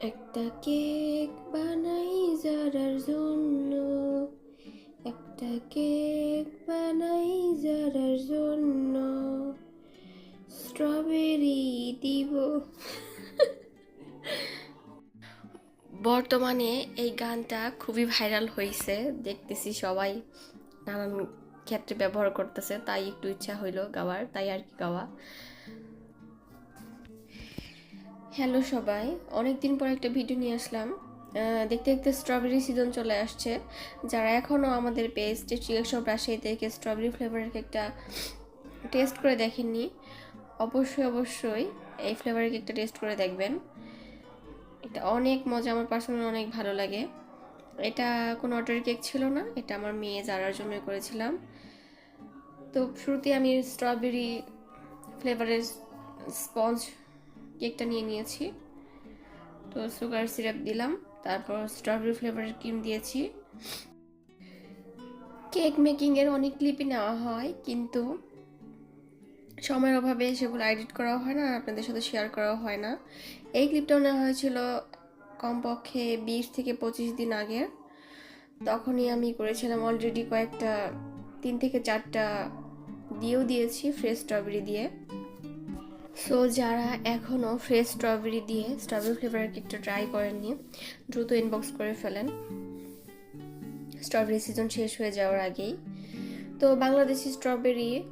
একটা কেক বানাই যারার জন্য, একটা কেক বানাই যারার জন্য। স্ট্রবেরি দিব। বর্তমানে এই গানটা খুবই ভাইরাল হয়েছে, দেখতেছি সবাই নানান ক্ষেত্রে ব্যবহার করতেছে, তাই একটু ইচ্ছা হইল গাওয়ার, তাই আর কি গাওয়া। হ্যালো সবাই অনেক দিন পর একটা ভিডিও নিয়ে আসলাম। দেখতে দেখতে স্ট্রবেরি সিজন চলে আসছে। যারা এখনও আমাদের পেজ চিকিৎসক রাজশাহী থেকে স্ট্রবেরি ফ্লেভারের কেকটা টেস্ট করে দেখেননি, অবশ্যই অবশ্যই এই ফ্লেভারের কেকটা টেস্ট করে দেখবেন। এটা অনেক মজা, আমার পার্সোনালি অনেক ভালো লাগে। এটা কোনো অর্ডার কেক ছিল না, এটা আমার মেয়ে যারার জন্য করেছিলাম। তো শুরুতে আমি স্ট্রবেরি ফ্লেভারের স্পঞ্জ কেকটা নিয়ে নিয়েছি। তো সুগার সিরাপ দিলাম, তারপর স্ট্রবেরি ফ্লেভারের ক্রিম দিয়েছি। কেক মেকিংয়ের অনেক ক্লিপই নেওয়া হয়, কিন্তু সময়ের অভাবে সেগুলো এডিট করা হয় না আপনাদের সাথে শেয়ার করাও হয় না। এই ক্লিপটাও নেওয়া হয়েছিল কমপক্ষে বিশ থেকে পঁচিশ দিন আগে। তখনই আমি করেছিলাম অলরেডি কয়েকটা, তিন থেকে চারটা দিয়েও দিয়েছি ফ্রেশ স্ট্রবেরি দিয়ে। সো যারা এখনও ফ্রেশ স্ট্রবেরি দিয়ে স্ট্রবেরি ফ্লেভারের কেকটা ট্রাই করেননি, দ্রুত ইনবক্স করে ফেলেন। স্ট্রবেরি সিজন শেষ হয়ে যাওয়ার আগেই। তো, বাংলাদেশি স্ট্রবেরি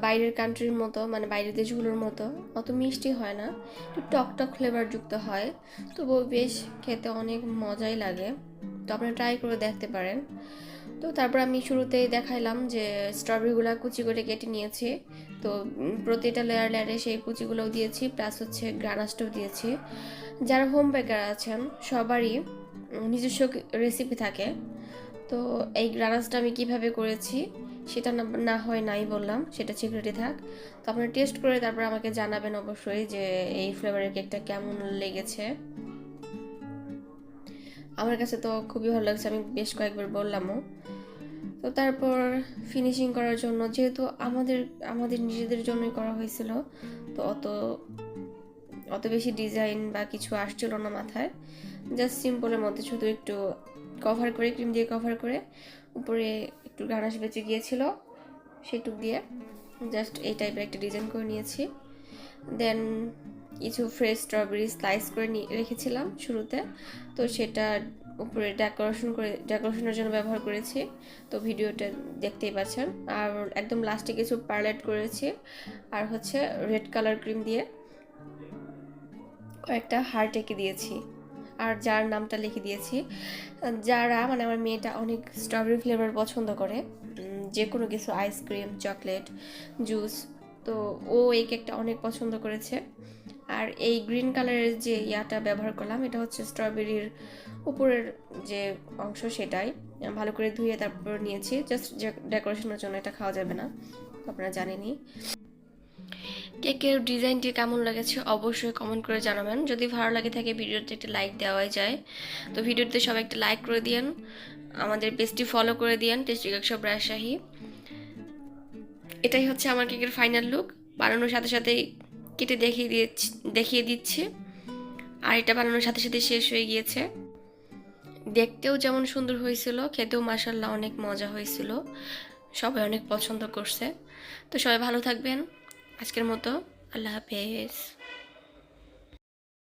বাইরের কান্ট্রির মতো মানে বাইরের দেশগুলোর মতো, অত মিষ্টি হয় না। একটু টক টক ফ্লেভার যুক্ত হয়। তবুও বেশ খেতে অনেক মজাই লাগে। তো আপনারা ট্রাই করে দেখতে পারেন। তো তারপর আমি শুরুতেই দেখাইলাম যে স্ট্রবেরিগুলো কুচি করে কেটে নিয়েছি। তো প্রতিটা লেয়ার লেয়ারে সেই কুচিগুলোও দিয়েছি প্লাস হচ্ছে গ্রানাসটাও দিয়েছি। যারা হোম বেকার আছেন, সবারই নিজস্ব রেসিপি থাকে। তো এই গ্রানাসটা আমি কীভাবে করেছি, সেটা না হয় নাই বললাম, সেটা সিক্রেটই থাক। তো আপনারা টেস্ট করে তারপর আমাকে জানাবেন অবশ্যই যে এই ফ্লেভারের কেকটা কেমন লেগেছে। আমার কাছে তো খুবই ভালো লাগছে, আমি বেশ কয়েকবার বললামও। তো তারপর ফিনিশিং করার জন্য, যেহেতু আমাদের আমাদের নিজেদের জন্যই করা হয়েছিল, তো অত অত বেশি ডিজাইন বা কিছু আসছিল না মাথায়। জাস্ট সিম্পলের মধ্যে শুধু একটু কভার করে ক্রিম দিয়ে কভার করে, উপরে একটু গানাশ বেঁচে গিয়েছিল সেটুক দিয়ে। জাস্ট এই টাইপের একটা ডিজাইন করে নিয়েছি। দেন কিছু ফ্রেশ স্ট্রবেরি স্লাইস করে নিয়ে রেখেছিলাম শুরুতে। তো সেটা উপরে ডেকোরেশন করে ডেকোরেশনের জন্য ব্যবহার করেছি। তো ভিডিওটা দেখতেই পাচ্ছেন। আর একদম লাস্টে কিছু পার্লেট করেছি। আর হচ্ছে রেড কালার ক্রিম দিয়ে কয়েকটা হার্ট এঁকে দিয়েছি। আর যার নামটা লিখে দিয়েছি, যারা মানে আমার মেয়েটা অনেক স্ট্রবেরি ফ্লেভার পছন্দ করে যে কোনো কিছু আইসক্রিম চকলেট জুস তো ও এই কেকটা অনেক পছন্দ করেছে। আর এই গ্রিন কালারের যে ইয়াটা ব্যবহার করলাম, এটা হচ্ছে স্ট্রবেরির উপরের যে অংশ সেটাই। ভালো করে ধুয়ে তারপর নিয়েছি। জাস্ট ডেকোরেশনের জন্য এটা খাওয়া যাবে না, আপনারা জানেনই। কেকের ডিজাইনটি কেমন লেগেছে অবশ্যই কমেন্ট করে জানাবেন। যদি ভালো লাগে থাকে ভিডিওতে একটা লাইক দেওয়াই যায়। তো ভিডিওতে সবাই একটা লাইক করে দিয়েন। আমাদের পেজটি ফলো করে দিয়েন, টেস্টি কেক সব রাজশাহী এটাই হচ্ছে আমার কেকের ফাইনাল লুক বানানোর সাথে সাথেই কেটে দেখিয়ে দিয়েছি, দেখিয়ে দিচ্ছি। আর এটা বানানোর সাথে সাথে শেষ হয়ে গিয়েছে। দেখতেও যেমন সুন্দর হয়েছিল, খেতেও মাসাল্লাহ অনেক মজা হয়েছিল। সবাই অনেক পছন্দ করছে। তো সবাই ভালো থাকবেন। আজকের মতো আল্লাহ হাফেজ।